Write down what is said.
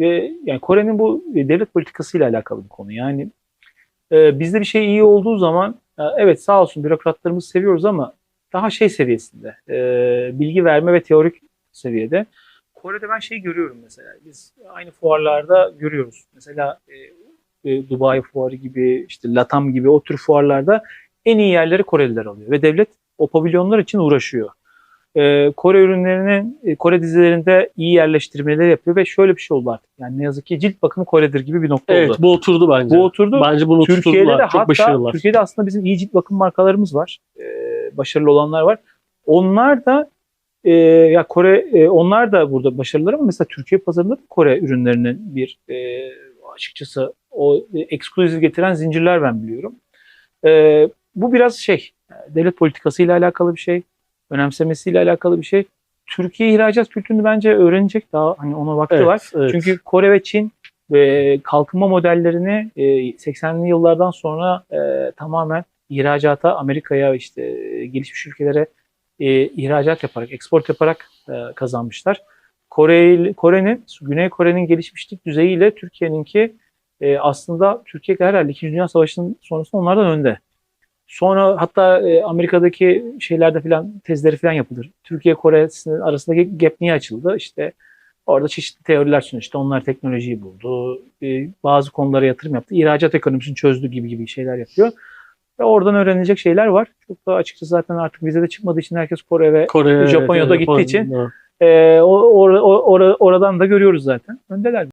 ve yani Kore'nin bu devlet politikasıyla alakalı bir konu. Yani e, bizde bir şey iyi olduğu zaman e, evet sağ olsun bürokratlarımızı seviyoruz ama daha şey seviyesinde e, bilgi verme ve teorik seviyede. Kore'de ben şey görüyorum mesela. Biz aynı fuarlarda görüyoruz. Mesela e, e, Dubai fuarı gibi, işte Latam gibi o tür fuarlarda en iyi yerleri Koreliler alıyor ve devlet o pavilyonlar için uğraşıyor. E, Kore ürünlerinin e, Kore dizilerinde iyi yerleştirmeleri yapıyor ve şöyle bir şey oldu artık. Yani ne yazık ki cilt bakımı Kore'dir gibi bir nokta Evet oldu. bu oturdu bence. Bu oturdu. Bence bunu Türkiye'de de. Çok hatta başarılılar. Türkiye'de aslında bizim iyi cilt bakım markalarımız var. E, başarılı olanlar var. Onlar da e, ya Kore e, onlar da burada başarılılar ama mesela Türkiye pazarında da Kore ürünlerinin bir e, açıkçası o e, eksklusif getiren zincirler ben biliyorum. E, bu biraz şey devlet politikasıyla alakalı bir şey, önemsemesiyle alakalı bir şey. Türkiye ihracat kültürünü bence öğrenecek daha hani ona vakti Evet, var. evet. Çünkü Kore ve Çin e, kalkınma modellerini e, 80'li yıllardan sonra e, tamamen ihracata, Amerika'ya işte e, gelişmiş ülkelere e, ihracat yaparak, export yaparak e, kazanmışlar. Kore Kore'nin, Güney Kore'nin gelişmişlik düzeyiyle Türkiye'ninki e, aslında Türkiye herhalde 2. Dünya Savaşı'nın sonrasında onlardan önde. Sonra hatta e, Amerika'daki şeylerde filan tezleri filan yapılır. Türkiye Kore arasındaki gap niye açıldı? İşte orada çeşitli teoriler sunuldu. İşte onlar teknolojiyi buldu. e, bazı konulara yatırım yaptı. İhracat ekonomisini çözdü gibi gibi şeyler yapıyor. Ve oradan öğrenilecek şeyler var. Çok da açıkçası zaten artık vize de çıkmadığı için herkes Kore ve Kore, Japonya'da evet, gittiği için Japonya. e, o, or- or- or- oradan da görüyoruz zaten. Öndeler.